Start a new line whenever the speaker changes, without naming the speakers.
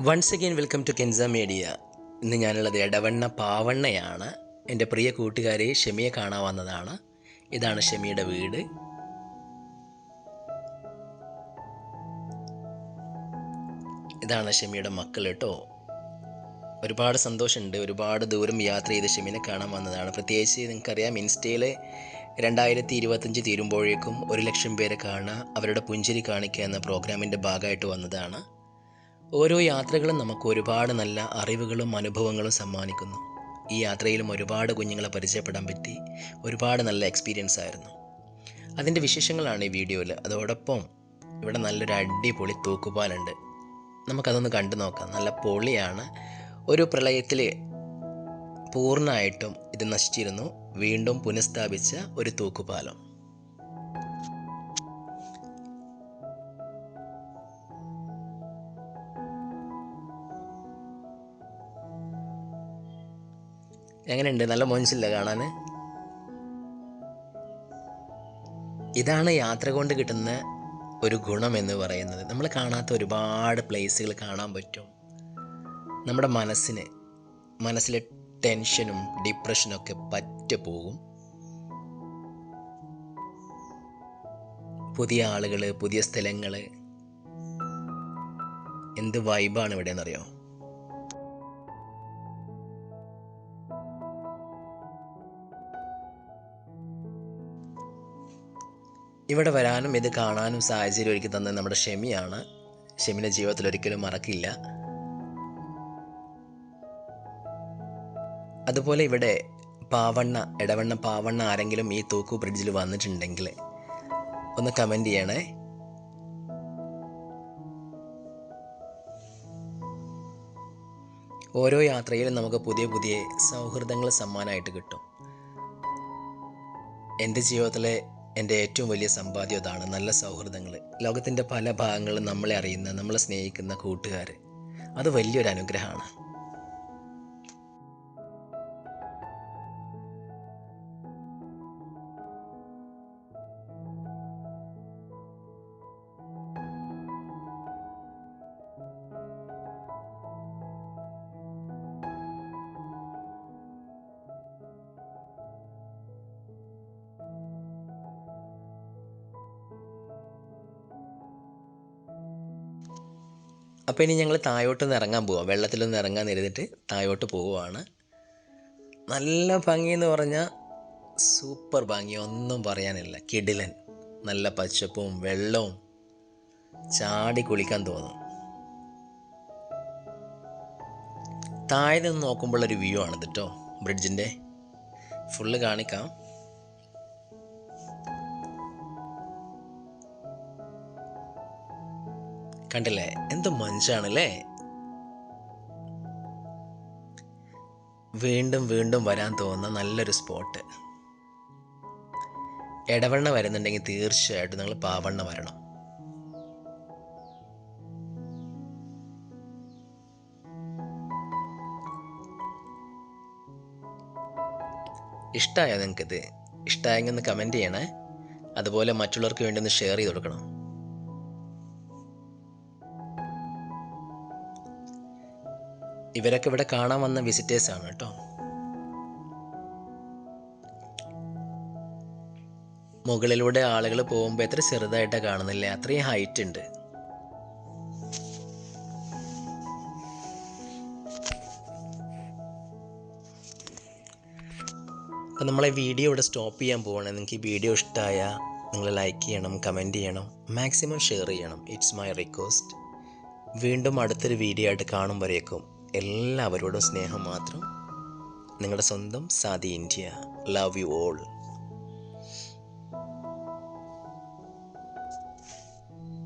Once again welcome to Kensa media ഇന്ന് ഞാനുള്ളത് എടവണ്ണ പാവണ്ണയാണ്. എന്റെ പ്രിയ കൂട്ടുകാരെ ഷെമിയെ കാണാൻ വന്നതാണ്. ഇതാണ് ഷെമിയുടെ വീട്. ഇതാണ് ഷെമിയുടെ മക്കൾ കേട്ടോ. ഒരുപാട് സന്തോഷമുണ്ട്. ഒരുപാട് ദൂരം യാത്ര ചെയ്ത് ഷെമിനെ കാണാൻ വന്നതാണ്. പ്രത്യേകിച്ച് നിങ്ങൾക്കറിയാം ഇൻസ്റ്റയിൽ രണ്ടായിരത്തി ഇരുപത്തഞ്ച് തീരുമ്പോഴേക്കും ഒരു ലക്ഷം പേരെ കാണുക അവരുടെ പുഞ്ചിരി കാണിക്കുക എന്ന പ്രോഗ്രാമിന്റെ ഭാഗമായിട്ട് വന്നതാണ്. ഓരോ യാത്രകളും നമുക്ക് ഒരുപാട് നല്ല അറിവുകളും അനുഭവങ്ങളും സമ്മാനിക്കുന്നു. ഈ യാത്രയിലും ഒരുപാട് കുഞ്ഞുങ്ങളെ പരിചയപ്പെടാൻ പറ്റി ഒരുപാട് നല്ല എക്സ്പീരിയൻസ് ആയിരുന്നു. അതിന്റെ വിശേഷങ്ങളാണ് ഈ വീഡിയോയിൽ അതോടൊപ്പം ഇവിടെ നല്ലൊരു അടിപൊളി തൂക്കുപാലുണ്ട്. നമുക്കതൊന്ന് കണ്ടു നോക്കാം. നല്ല പൊളിയാണ്. ഒരു പ്രളയത്തിൽ പൂർണമായിട്ടും ഇത് നശിച്ചിരുന്നു. വീണ്ടും പുനഃസ്ഥാപിച്ച ഒരു തൂക്കുപാലം. എങ്ങനെയുണ്ട്? നല്ല മോൻസില്ല കാണാൻ ഇതാണ് യാത്ര കൊണ്ട് കിട്ടുന്ന ഒരു ഗുണം എന്ന് പറയുന്നത്. നമ്മൾ കാണാത്ത ഒരുപാട് പ്ലേസുകൾ കാണാൻ പറ്റും. നമ്മുടെ മനസ്സിന് മനസ്സിലെ ടെൻഷനും ഡിപ്രഷനും ഒക്കെ പറ്റ പോകും. പുതിയ ആളുകൾ പുതിയ സ്ഥലങ്ങൾ എന്ത് വൈബാണ് ഇവിടെ എന്നറിയോ ഇവിടെ വരാനും ഇത് കാണാനും സാഹചര്യം ഒരുക്കി തന്നത് നമ്മുടെ ഷെമിയാണ്. ഷെമിനെ ജീവിതത്തിൽ ഒരിക്കലും മറക്കില്ല. അതുപോലെ ഇവിടെ പാവണ്ണ ഇടവണ്ണ പാവണ്ണ ആരെങ്കിലും ഈ തൂക്കു ബ്രിഡ്ജിൽ വന്നിട്ടുണ്ടെങ്കിൽ ഒന്ന് കമന്റ് ചെയ്യണേ. ഓരോ യാത്രയിലും നമുക്ക് പുതിയ പുതിയ സൗഹൃദങ്ങൾ സമ്മാനമായിട്ട് കിട്ടും. എന്റെ ജീവിതത്തിലെ എന്റെ ഏറ്റവും വലിയ സമ്പാദ്യം അതാണ് നല്ല സൗഹൃദങ്ങൾ ലോകത്തിന്റെ പല ഭാഗങ്ങളും നമ്മളെ അറിയുന്ന നമ്മളെ സ്നേഹിക്കുന്ന കൂട്ടുകാർ അത് വലിയൊരു അനുഗ്രഹമാണ്. അപ്പോൾ ഇനി ഞങ്ങൾ താഴോട്ട് നിന്ന് ഇറങ്ങാൻ പോവാം. വെള്ളത്തിലൊന്ന് ഇറങ്ങാൻ നിരുന്നിട്ട് താഴോട്ട് പോവുകയാണ് നല്ല ഭംഗി എന്ന് പറഞ്ഞാൽ സൂപ്പർ ഭംഗി. ഒന്നും പറയാനില്ല. കിടിലൻ. നല്ല പച്ചപ്പും വെള്ളവും ചാടി കുളിക്കാൻ തോന്നും. താഴെ നിന്ന് നോക്കുമ്പോഴൊരു വ്യൂ ആണ് കേട്ടോ ബ്രിഡ്ജിന്റെ ഫുള്ള് കാണിക്കാം. കണ്ടില്ലേ? എന്ത് മഞ്ചാണല്ലേ? വീണ്ടും വീണ്ടും വരാൻ തോന്നുന്ന നല്ലൊരു സ്പോട്ട്. ഇടവണ്ണ വരുന്നുണ്ടെങ്കിൽ തീർച്ചയായിട്ടും നിങ്ങൾ പാവണ്ണ വരണം. ഇഷ്ടമായോ നിങ്ങൾക്കിത്? ഇഷ്ടമായെങ്കിൽ ഒന്ന് കമന്റ് ചെയ്യണേ. അതുപോലെ മറ്റുള്ളവർക്ക് വേണ്ടി ഒന്ന് ഷെയർ ചെയ്ത് കൊടുക്കണം. ഇവരൊക്കെ ഇവിടെ കാണാൻ വന്ന വിസിറ്റേഴ്സ് ആണ് കേട്ടോ. മുകളിലൂടെ ആളുകൾ പോകുമ്പോൾ എത്ര ചെറുതായിട്ടാണ് കാണുന്നില്ലേ? അത്രയും ഹൈറ്റ് ഉണ്ട്. അപ്പം നമ്മളെ വീഡിയോ ഇവിടെ സ്റ്റോപ്പ് ചെയ്യാൻ പോവാണ്. നിങ്ങൾക്ക് ഈ വീഡിയോ ഇഷ്ടമായ നിങ്ങൾ ലൈക്ക് ചെയ്യണം കമന്റ് ചെയ്യണം മാക്സിമം ഷെയർ ചെയ്യണം. ഇറ്റ്സ് മൈ റിക്വസ്റ്റ് വീണ്ടും അടുത്തൊരു വീഡിയോ ആയിട്ട് കാണുമ്പോഴേക്കും എല്ലാവരോടും സ്നേഹം മാത്രം നിങ്ങളുടെ സ്വന്തം Sadi India. Love you all